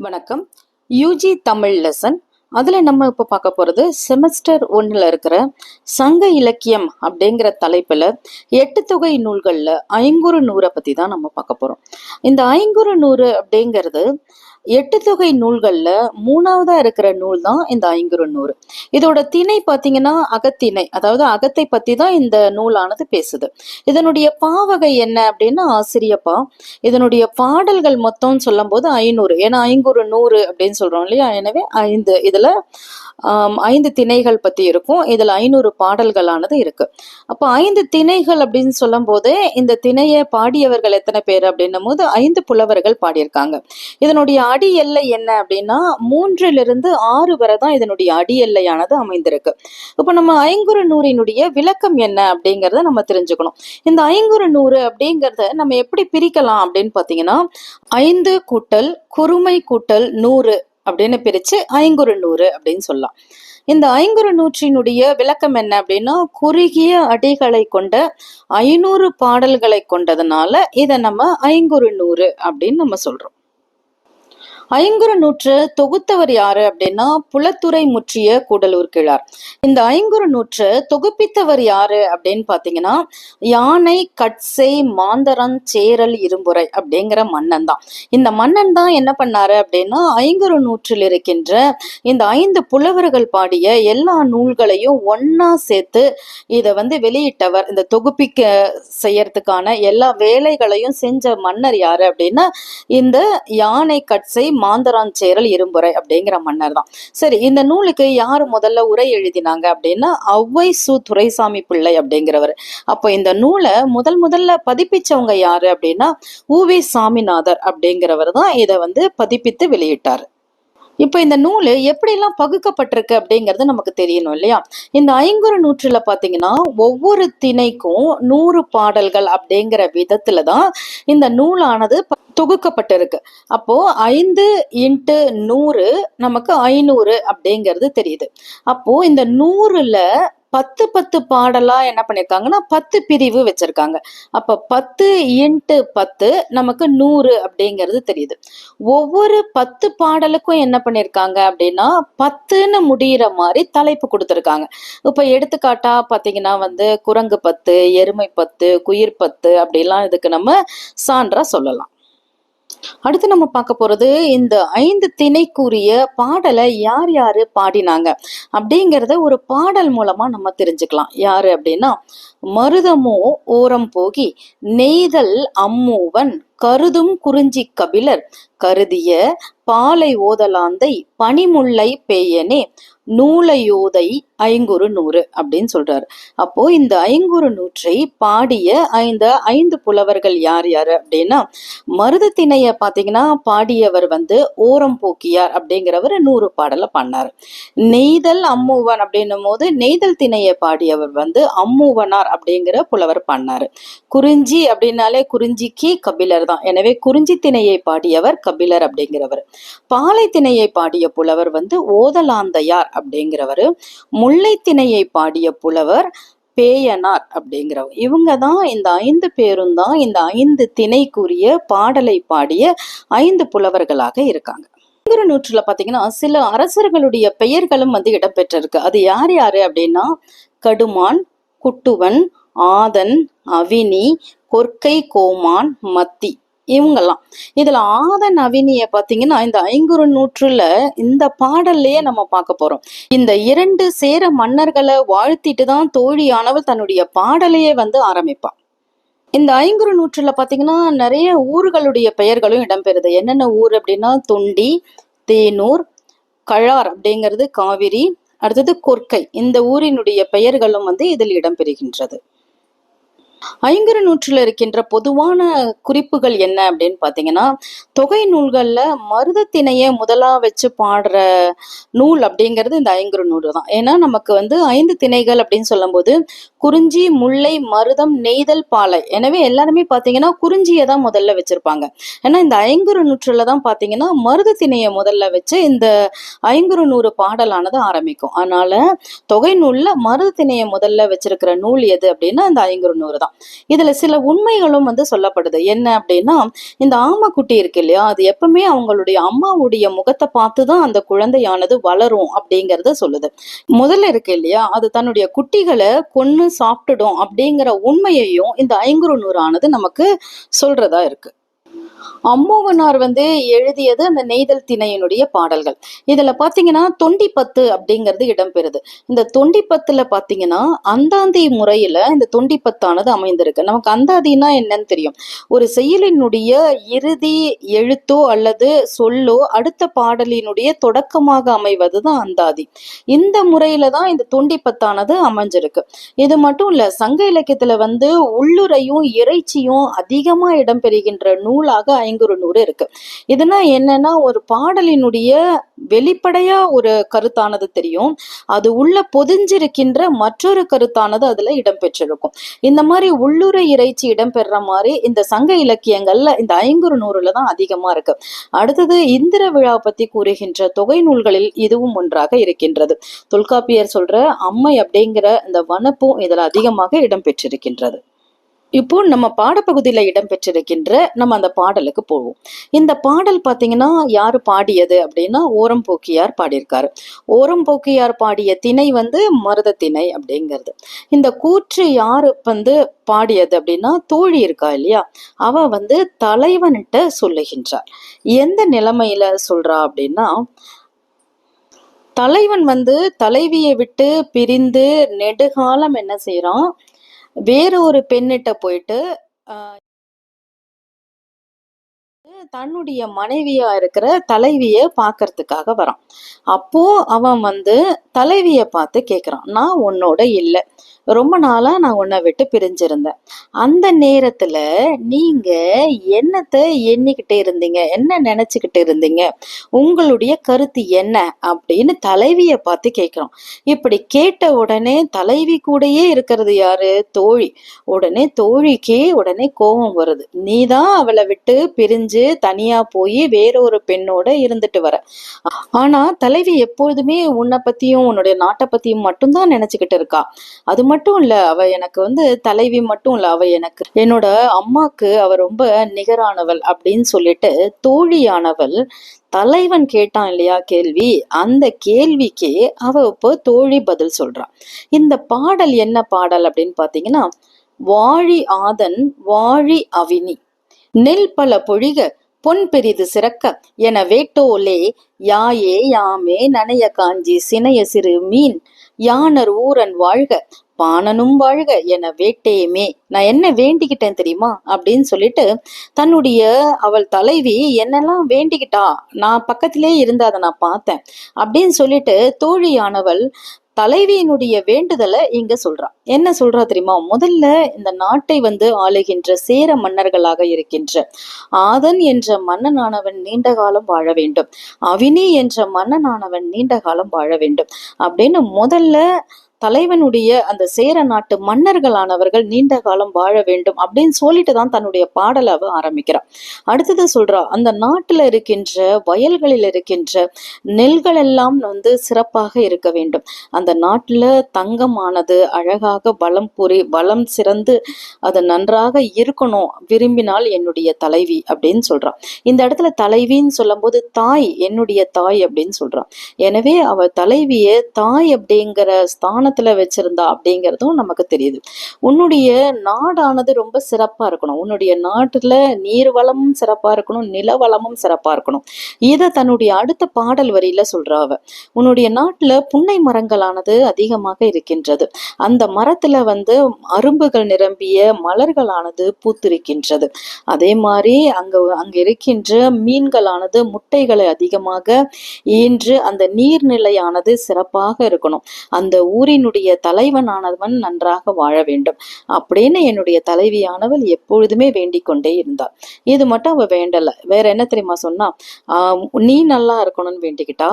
வணக்கம். UG Tamil lesson அதில் நம்ம இப்போ பார்க்க போகிறது செமஸ்டர் ஒன்றில் இருக்கிற சங்க இலக்கியம் அப்படிங்கிற தலைப்பில் எட்டு தொகை நூல்களில் ஐங்குறு நூறை பற்றி தான் நம்ம பார்க்க போகிறோம் இந்த ஐங்குறு நூறு அப்படிங்கிறது எட்டு தொகை நூல்களில் மூணாவதாக இருக்கிற நூல் தான் இந்த ஐங்குறு நூறு. இதோட திணை பார்த்தீங்கன்னா அகத்திணை. அதாவது அகத்தை பற்றி தான் இந்த நூலானது பேசுது. இதனுடைய பாவகை என்ன அப்படின்னா ஆசிரியப்பா. இதனுடைய பாடல்கள் மொத்தம் சொல்லும்போது ஐநூறு. ஏன்னா ஐங்குறு நூறு அப்படின்னு சொல்றோம் இல்லையா? எனவே ஐந்து. இதுல ஐந்து திணைகள் பத்தி இருக்கும். இதுல ஐநூறு பாடல்களானது இருக்கு. அப்போ ஐந்து திணைகள் அப்படின்னு சொல்லும் போதே இந்த திணையை பாடியவர்கள் எத்தனை பேர் அப்படின்னும் போது ஐந்து புலவர்கள் பாடியிருக்காங்க. இதனுடைய அடி எல்லை என்ன அப்படின்னா மூன்றிலிருந்து ஆறு வரை தான் இதனுடைய அடி எல்லையானது அமைந்திருக்கு. இப்போ நம்ம ஐங்குறு நூறினுடைய விளக்கம் என்ன அப்படிங்கிறத நம்ம தெரிஞ்சுக்கணும். இந்த ஐங்குறு நூறு அப்படிங்கிறத நம்ம எப்படி பிரிக்கலாம் அப்படின்னு பார்த்தீங்கன்னா ஐந்து கூட்டல் குறுமை கூட்டல் நூறு அப்படின்னு பிரிச்சு ஐங்குறு நூறு அப்படின்னு சொல்லலாம். இந்த ஐங்குறு நூற்றினுடைய விளக்கம் என்ன அப்படின்னா குறுகிய அடிகளை கொண்ட ஐநூறு பாடல்களை கொண்டதுனால இதை நம்ம ஐங்குறு நூறு அப்படின்னு நம்ம சொல்றோம். ஐங்குறு நூற்று தொகுத்தவர் யாரு அப்படின்னா புலத்துறை முற்றிய கூடலூர் கிழார். இந்த ஐங்குறு நூற்று தொகுப்பித்தவர் யாரு அப்படின்னு பாத்தீங்கன்னா யானை கட்சை மாந்தரன் சேரல் இரும்புரை அப்படிங்கிற மன்னன் தான். இந்த மன்னன் தான் என்ன பண்ணாரு அப்படின்னா ஐங்குறு நூற்றில் இருக்கின்ற இந்த ஐந்து புலவர்கள் பாடிய எல்லா நூல்களையும் ஒன்னா சேர்த்து இதை வந்து வெளியிட்டவர். இந்த தொகுப்பிக்க செய்யறதுக்கான எல்லா வேலைகளையும் செஞ்ச மன்னர் யாரு அப்படின்னா இந்த யானை கட்சை மாந்தரான் சேரல் இரும்புரை அப்படிங்கிற மன்னர் தான் சரி இந்த நூலுக்கு யார் முதல்ல உரை எழுதினாங்க அப்படின்னா ஒளவை சு துரைசாமி பிள்ளை அப்படிங்கிறவர். அப்போ இந்த நூலை முதல் முதல்ல பதிப்பிச்சவங்க யாரு அப்படின்னா உவி சாமிநாதர் அப்படிங்கிறவர் தான் இதை வந்து பதிப்பித்து வெளியிட்டார். இப்போ இந்த நூல் எப்படிலாம் பகுக்கப்பட்டிருக்கு அப்படிங்கிறது நமக்கு தெரியணும் இல்லையா? இந்த ஐங்குறு நூற்றுல பார்த்தீங்கன்னா ஒவ்வொரு திணைக்கும் நூறு பாடல்கள் அப்படிங்கிற விதத்துல தான் இந்த நூலானது தொகுக்கப்பட்டிருக்கு. அப்போ ஐந்து இன்ட்டு நூறு நமக்கு ஐநூறு அப்படிங்கிறது தெரியுது. அப்போ இந்த நூறுல பத்து பத்து பாடலா என்ன பண்ணியிருக்காங்கன்னா பத்து பிரிவு வச்சிருக்காங்க. அப்ப பத்து இன்ட்டு பத்து நமக்கு நூறு அப்படிங்கிறது தெரியுது. ஒவ்வொரு பத்து பாடலுக்கும் என்ன பண்ணியிருக்காங்க அப்படின்னா பத்துன்னு முடியிற மாதிரி தலைப்பு கொடுத்துருக்காங்க. இப்போ எடுத்துக்காட்டா பார்த்தீங்கன்னா வந்து குரங்கு பத்து எருமை பத்து குயிர் பத்து அப்படிலாம் இதுக்கு நம்ம சான்றா சொல்லலாம். அடுத்து நம்ம பார்க்க போறது இந்த ஐந்து திணைக்குரிய பாடலை யார் யாரு பாடினாங்க? அப்படிங்கிறத ஒரு பாடல் மூலமா நம்ம தெரிஞ்சுக்கலாம். யாரு அப்படின்னா மருதமோ ஓரம் போகி நெய்தல் அம்மூவன் கருதும் குறிஞ்சி கபிலர். கருதிய பாலை ஓதலாந்தை பனிமுல்லை பேயனே நூலையோதை ஐங்குறு நூறு அப்படின்னு சொல்றாரு. அப்போ இந்த ஐங்குறு நூற்றை பாடிய ஐந்து ஐந்து புலவர்கள் யார் யாரு அப்படின்னா மருதத்திணைய பாத்தீங்கன்னா பாடியவர் வந்து ஓரம் போக்கியார் அப்படிங்கிறவர் நூறு பாடலை பண்ணார். நெய்தல் அம்மூவன் அப்படின்னும் போது நெய்தல் திணையை பாடியவர் வந்து அம்மூவனார் அப்படிங்கிற புலவர் பண்ணாரு. குறிஞ்சி அப்படின்னாலே குறிஞ்சிக்கு கபிலர் தான். எனவே குறிஞ்சி திணையை பாடியவர் கபிலர் அப்படிங்கிறவர். பாலை திணையை பாடிய புலவர் வந்து ஓதலாந்தையார் அப்படிங்கிறவர். முல்லை திணையை பாடிய புலவர் பேயனார் அப்படிங்கிறவர். இவங்க தான் இந்த ஐந்து பேரும் தான் இந்த ஐந்து திணைக்குரிய பாடலை பாடிய ஐந்து புலவர்களாக இருக்காங்க. ஐங்குறு நூற்றுல பாத்தீங்கன்னா சில அரசர்களுடைய பெயர்களும் வந்து இடம்பெற்றிருக்கு. அது யார் யாரு அப்படின்னா கடுமான் குட்டுவன் ஆதன் அவினி கொற்கை கோமான் மத்தி இவங்கெல்லாம். இதுல ஆதன் அவினிய பாத்தீங்கன்னா இந்த ஐங்குறு நூற்றுல இந்த பாடல்லையே நம்ம பார்க்க போறோம். இந்த இரண்டு சேர மன்னர்களை வாழ்த்திட்டு தான் தோழியானவள் தன்னுடைய பாடலையே வந்து ஆரம்பிப்பான் இந்த ஐங்குறு நூற்றுல பாத்தீங்கன்னா நிறைய ஊர்களுடைய பெயர்களும் இடம்பெறுது. என்னென்ன ஊர் அப்படின்னா தொண்டி தேனூர் கழார் அப்படிங்கிறது காவிரி அடுத்தது கொர்க்கை. இந்த ஊரினுடைய பெயர்களும் வந்து இதில் இடம்பெறுகின்றது ஐங்கர நூற்றில் இருக்கின்ற பொதுவான குறிப்புகள் என்ன அப்படின்னு பார்த்தீங்கன்னா தொகை நூல்களில் மருதத்திணையை முதலா வச்சு பாடுற நூல் அப்படிங்கிறது இந்த ஐங்கர நூல் தான். ஏன்னா நமக்கு வந்து ஐந்து திணைகள் அப்படின்னு சொல்லும்போது குறிஞ்சி முல்லை மருதம் நெய்தல் பாலை. எனவே எல்லாருமே பார்த்தீங்கன்னா குறிஞ்சியை தான் முதல்ல வச்சிருப்பாங்க. ஏன்னா இந்த ஐங்குறு நூற்றில் தான் பார்த்தீங்கன்னா மருத திணையை முதல்ல வச்சு இந்த ஐங்குறு நூறு பாடலானது ஆரம்பிக்கும். அதனால தொகை நூல்ல மருத திணையை முதல்ல வச்சிருக்கிற நூல் எது அப்படின்னா இந்த ஐங்குறு நூறு தான். தான். இதுல சில உண்மைகளும் வந்து சொல்லப்படுது. என்ன அப்படின்னா இந்த ஆமைக்குட்டி இருக்கு இல்லையா? அது எப்பவுமே அவங்களுடைய அம்மாவுடைய முகத்தை பார்த்து தான் அந்த குழந்தையானது வளரும் அப்படிங்கறத சொல்லுது. முதல்ல இருக்கு இல்லையா? அது தன்னுடைய குட்டிகளை கொன்னு சாப்பிட்டுடும் அப்படிங்கிற உண்மையையும் இந்த ஐங்குறு நூறானது நமக்கு சொல்றதா இருக்கு. அம்மோகனார் வந்து எழுதியது அந்த நெய்தல் திணையினுடைய பாடல்கள். இதுல பாத்தீங்கன்னா தொண்டிப்பத்து அப்படிங்கிறது இடம்பெறுது. இந்த தொண்டிப்பத்துல பாத்தீங்கன்னா அந்தாந்தி முறையில இந்த தொண்டிப்பத்தானது அமைந்திருக்கு. நமக்கு அந்தாதினா என்னன்னு தெரியும். ஒரு செயலினுடைய இறுதி எழுத்தோ அல்லது சொல்லோ அடுத்த பாடலினுடைய தொடக்கமாக அமைவது தான் அந்தாதி. இந்த முறையில தான் இந்த தொண்டிப்பத்தானது அமைஞ்சிருக்கு. இது மட்டும் இல்ல சங்க இலக்கியத்துல வந்து உள்ளுரையும் இறைச்சியும் அதிகமா இடம்பெறுகின்ற நூலாக ஐங்குறு நூறு இருக்கு. இதுனா என்னன்னா ஒரு பாடலினுடைய வெளிப்படையா ஒரு கருத்தானது தெரியும். அது உள்ள பொதிஞ்சிருக்கின்ற மற்றொரு கருத்தானது அதுல இடம்பெற்றிருக்கும். இந்த மாதிரி உள்ளுரை இறைச்சி இடம்பெறுற மாதிரி இந்த சங்க இலக்கியங்கள்ல இந்த ஐங்குறு நூறுல தான் அதிகமா இருக்கு. அடுத்தது இந்திர விழா பத்தி கூறுகின்ற தொகை நூல்களில் இதுவும் ஒன்றாக இருக்கின்றது. தொல்காப்பியர் சொல்ற அம்மை அப்படிங்கிற இந்த வனப்பும் இதுல அதிகமாக இடம்பெற்றிருக்கின்றது. இப்போ நம்ம பாடப்பகுதியில இடம்பெற்றிருக்கின்ற நம்ம அந்த பாடலுக்கு போவோம். இந்த பாடல் பாத்தீங்கன்னா யாரு பாடியது அப்படின்னா ஓரம் போக்கியார் பாடியிருக்காரு. ஓரம் போக்கியார் பாடிய திணை வந்து மருத திணை அப்படிங்கிறது. இந்த கூற்று யாரு வந்து பாடியது அப்படின்னா தோழி இருக்கா இல்லையா? அவ வந்து தலைவன்கிட்ட சொல்லுகின்றார். எந்த நிலைமையில சொல்றா அப்படின்னா தலைவன் வந்து தலைவியை விட்டு பிரிந்து நெடுகாலம் என்ன செய்யறான் வேற ஒரு பெண்ணிட்ட போயிட்டு தன்னுடைய மனைவியா இருக்கிற தலைவிய பாக்குறதுக்காக வரான். அப்போ அவன் வந்து தலைவிய பார்த்து கேக்குறான் நான் உன்னோட இல்லை. ரொம்ப நாளா நான் உன்னை விட்டு பிரிஞ்சிருந்தேன். அந்த நேரத்துல நீங்க என்னத்தை எண்ணிக்கிட்டு இருந்தீங்க? என்ன நினைச்சுக்கிட்டு இருந்தீங்க? உங்களுடைய கருத்து என்ன? அப்படின்னு தலைவிய பார்த்து கேட்கிறோம் இப்படி கேட்ட உடனே தலைவி கூடயே இருக்கிறது யாரு? தோழி. உடனே தோழிக்கே உடனே கோபம் வருது. நீதான் அவளை விட்டு பிரிஞ்சு தனியா போய் வேறொரு பெண்ணோட இருந்துட்டு வர. ஆனா தலைவி எப்பொழுதுமே உன்னை பத்தியும் உன்னுடைய நாட்டை பத்தியும் மட்டும்தான் நினைச்சுக்கிட்டு இருக்கா. அது மட்டும் இல்ல அவ எனக்கு வந்து தலைவி மட்டும் இல்ல அவ எனக்கு என்னோட அம்மாக்கு அவ ரொம்ப நிகரானவள் அப்படின்னு சொல்லிட்டு தோழியானவள் தலைவன் கேட்டான் இல்லையா கேள்வி? அந்த கேள்விக்கு அவ இப்போ தோழி பதில் சொல்றான் இந்த பாடல் என்ன பாடல் அப்படின்னு பாத்தீங்கன்னா வாழி ஆதன் வாழி அவினி. நெல் பல பொழிக பொன் பெரிது சிறக்க. என வேட்டோலே யாயே யாமே நனைய காஞ்சி சினைய சிறு மீன். யானர் ஊரன் வாழ்க பாணனும் வாழ்க என வேட்டேமே. நான் என்ன வேண்டிக்கிட்டேன் தெரியுமா? அப்படின்னு சொல்லிட்டு தன்னுடைய அவள் தலைவி என்னெல்லாம் வேண்டிக்கிட்டா? நான் பக்கத்திலே இருந்து அதை நான் பார்த்தேன். அப்படின்னு சொல்லிட்டு தோழியானவள் தலைவியினுடைய வேண்டுதலை இங்க சொல்றா. என்ன சொல்றா தெரியுமா? முதல்ல இந்த நாட்டை வந்து ஆளுகின்ற சேர மன்னர்களாக இருக்கின்ற ஆதன் என்ற மன்னனானவன் நீண்ட காலம் வாழ வேண்டும். அவினி என்ற மன்னனானவன் நீண்ட காலம் வாழ வேண்டும். அப்படின்னு முதல்ல தலைவனுடைய அந்த சேர நாட்டு மன்னர்களானவர்கள் நீண்ட காலம் வாழ வேண்டும் அப்படின்னு சொல்லிட்டு தான் தன்னுடைய பாடலை அவ ஆரம்பிக்கிறான் அடுத்தது சொல்றா அந்த நாட்டுல இருக்கின்ற வயல்களில் இருக்கின்ற நெல்கள் எல்லாம் வந்து சிறப்பாக இருக்க வேண்டும். அந்த நாட்டுல தங்கமானது அழகாக வளம் புரி வளம் சிறந்து அது நன்றாக இருக்கணும் விரும்பினால் என்னுடைய தலைவி அப்படின்னு சொல்றான் இந்த இடத்துல தலைவின்னு சொல்லும்போது தாய் என்னுடைய தாய் அப்படின்னு சொல்றான் எனவே அவ தலைவியை தாய் அப்படிங்கிற ஸ்தானத்துல வச்சிருந்தா அப்படிங்கிறதும் நமக்கு தெரியுது. உன்னுடைய நாடானது ரொம்ப சிறப்பா இருக்கணும். உன்னுடைய நாட்டுல நீர் வளமும் சிறப்பா இருக்கணும் நில வளமும் சிறப்பா இருக்கணும். இதை தன்னுடைய அடுத்த பாடல் வரியில சொல்றாவ உன்னுடைய நாட்டுல புன்னை மரங்களானது அதிகமாக இருக்கின்றது. அந்த மரத்துல வந்து அரும்புகள் நிரம்பிய மலர்களானது பூத்திருக்கின்றது. அதே மாதிரி அங்க அங்க இருக்கின்ற மீன்களானது முட்டைகளை அதிகமாக ஈன்று அந்த நீர்நிலையானது சிறப்பாக இருக்கணும். அந்த என்னுடைய தலைவனானவன் நன்றாக வாழ வேண்டும். அப்படின்னு என்னுடைய தலைவியானவள் எப்பொழுதுமே வேண்டிக் கொண்டே இருந்தாள். இது மட்டும் அவ வேண்டல. வேற என்ன தெரியுமா சொன்னா நீ நல்லா இருக்கணும்னு வேண்டிக்கிட்டா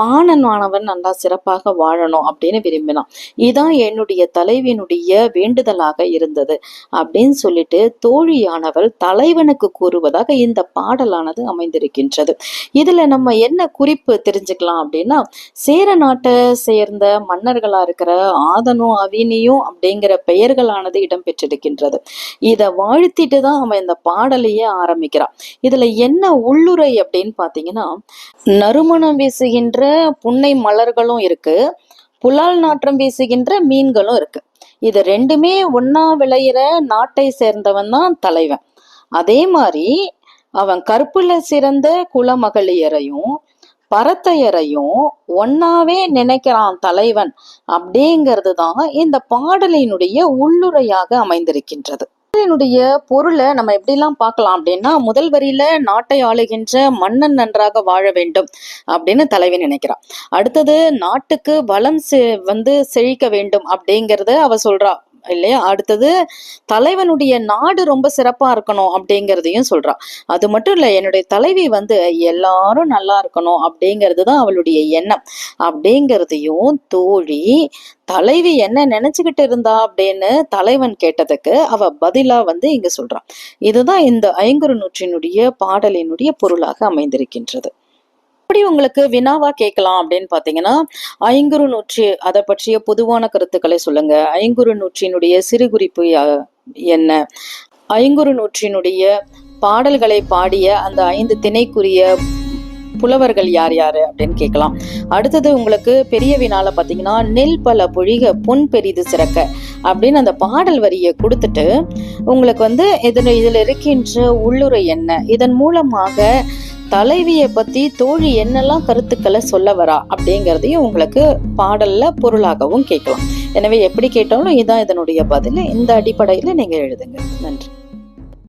பாணனானவன் நல்லா சிறப்பாக வாழணும் அப்படின்னு விரும்பினான். இதான் என்னுடைய தலைவியினுடைய வேண்டுதலாக இருந்தது அப்படின்னு சொல்லிட்டு தோழியானவள் தலைவனுக்கு கூறுவதாக இந்த பாடலானது அமைந்திருக்கின்றது. இதுல நம்ம என்ன குறிப்பு தெரிஞ்சுக்கலாம் அப்படின்னா சேர நாட்டை சேர்ந்த மன்னர்களா இருக்கிற இருக்கிற ஆதனும் அவினியும் அப்படிங்கிற பெயர்களானது இடம்பெற்றிருக்கின்றது. இதை வாழ்த்திட்டு தான் அவன் இந்த பாடலையே ஆரம்பிக்கிறான். இதுல என்ன உள்ளுரை அப்படின்னு பாத்தீங்கன்னா நறுமணம் வீசுகின்ற புன்னை மலர்களும் இருக்கு. புலால் நாற்றம் வீசுகின்ற மீன்களும் இருக்கு. இது ரெண்டுமே ஒன்னா விளையிற நாட்டை சேர்ந்தவன் தான் தலைவன். அதே மாதிரி அவன் கற்புல சிறந்த குலமகளியரையும் பரத்தையரையும் ஒன்னாவே நினைக்கிறான் தலைவன் அப்படிங்கிறது தான் இந்த பாடலினுடைய உள்ளுரையாக அமைந்திருக்கின்றது. பாடலினுடைய பொருளை நம்ம எப்படிலாம் பார்க்கலாம் அப்படின்னா முதல் வரியில நாட்டை ஆளுகின்ற மன்னன் நன்றாக வாழ வேண்டும் அப்படின்னு தலைவி நினைக்கிறான் அடுத்தது நாட்டுக்கு வளம் செ- வந்து செழிக்க வேண்டும் அப்படிங்கறத அவ சொல்றா. இல்லையா? அடுத்தது தலைவனுடைய நாடு ரொம்ப சிறப்பா இருக்கணும் அப்படிங்கிறதையும் சொல்றா அது மட்டும் இல்ல என்னுடைய தலைவி வந்து எல்லாரும் நல்லா இருக்கணும் அப்படிங்கிறது தான் அவளுடைய எண்ணம். அப்படிங்கிறதையும் தோழி தலைவி என்ன நினைச்சுக்கிட்டு இருந்தா அப்படின்னு தலைவன் கேட்டதுக்கு அவ பதிலா வந்து இங்க சொல்றான். இதுதான் இந்த ஐங்குறு நூற்றினுடைய பாடலினுடைய பொருளாக அமைந்திருக்கின்றது. எப்படி உங்களுக்கு வினாவா கேட்கலாம் அப்படின்னு பாத்தீங்கன்னா ஐங்குறு நூற்றி அதை பற்றிய பொதுவான கருத்துக்களை சொல்லுங்க. ஐங்குறு நூற்றினுடைய சிறு குறிப்பு என்ன? ஐங்குறு நூற்றினுடைய பாடல்களை பாடிய அந்த ஐந்து திணைக்குரிய புலவர்கள் யார் யாரு அப்படின்னு கேட்கலாம். அடுத்தது உங்களுக்கு பெரிய வினால பாத்தீங்கன்னா நெல் பல பொழிக பொன் பெரிது சிறக்க. அப்படின்னு அந்த பாடல் வரியை கொடுத்துட்டு உங்களுக்கு வந்து இதில் இதில் இருக்கின்ற உள்ளுரை என்ன? இதன் மூலமாக தலைவியை பத்தி தோழி என்னெல்லாம் கருத்துக்களை சொல்ல வரா அப்படிங்கிறதையும் உங்களுக்கு பாடல்ல பொருளாகவும் கேட்கலாம். எனவே எப்படி கேட்டாலும் இதுதான் இதனுடைய பதில். இந்த அடிப்படையில நீங்க எழுதுங்க. நன்றி.